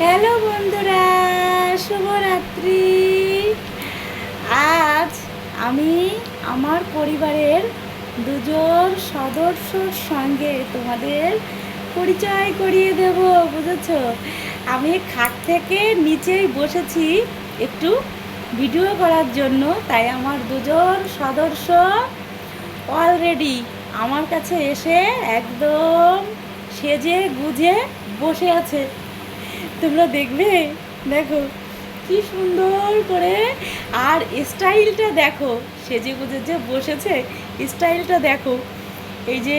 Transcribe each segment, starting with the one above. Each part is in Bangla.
হ্যালো বন্ধুরা, শুভরাত্রি। আজ আমি আমার পরিবারের দুজন সদস্যর সঙ্গে তোমাদের পরিচয় করিয়ে দেব, বুঝেছ? আমি খাট থেকে নিচেই বসেছি একটু ভিডিও করার জন্য, তাই আমার দুজন সদস্য অলরেডি আমার কাছে এসে একদম সেজে গুজে বসে আছে। তোমরা দেখবে? দেখো, কি সুন্দর করে। আর স্টাইলটা দেখো, সেজে গুজে যে বসেছে স্টাইলটা দেখো। এই যে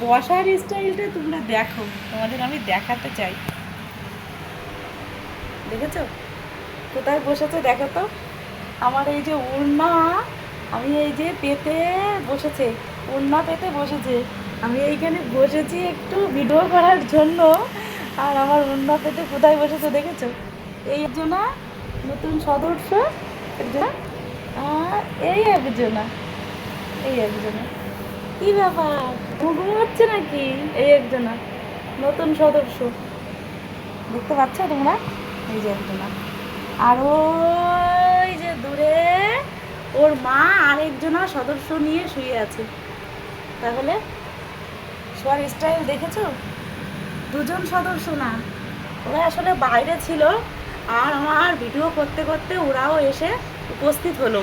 বসার স্টাইলটা তোমরা দেখো, তোমাদের আমি দেখাতে চাই। দেখেছ? কোথায় বসেছে দেখো তো? আমার এই যে উড়না আমি এই যে পেতে বসেছে উড়না পেতে বসেছে। আমি এইখানে বসেছি একটু ভিডিও করার জন্য। আর আমার উড়না পেতে কোথায় বসেছে দেখেছ? এই একজনা নতুন সদস্য, একজনা এই একজনা এই একজনা। কি ব্যাপার? ঘুম হচ্ছে নাকি? এই একজনা, নতুন সদস্য। দেখতে পাচ্ছ তোমরা? এই যে একজনা। আর ওই যে দূরে ওর মা আরেকজনা সদস্য নিয়ে শুয়ে আছে। তাহলে শোয়ার স্টাইল দেখেছ? দুজন সদস্য না। ওরা আসলে বাইরে ছিল আর আমার ভিডিও করতে করতে ওরাও এসে উপস্থিত হলো।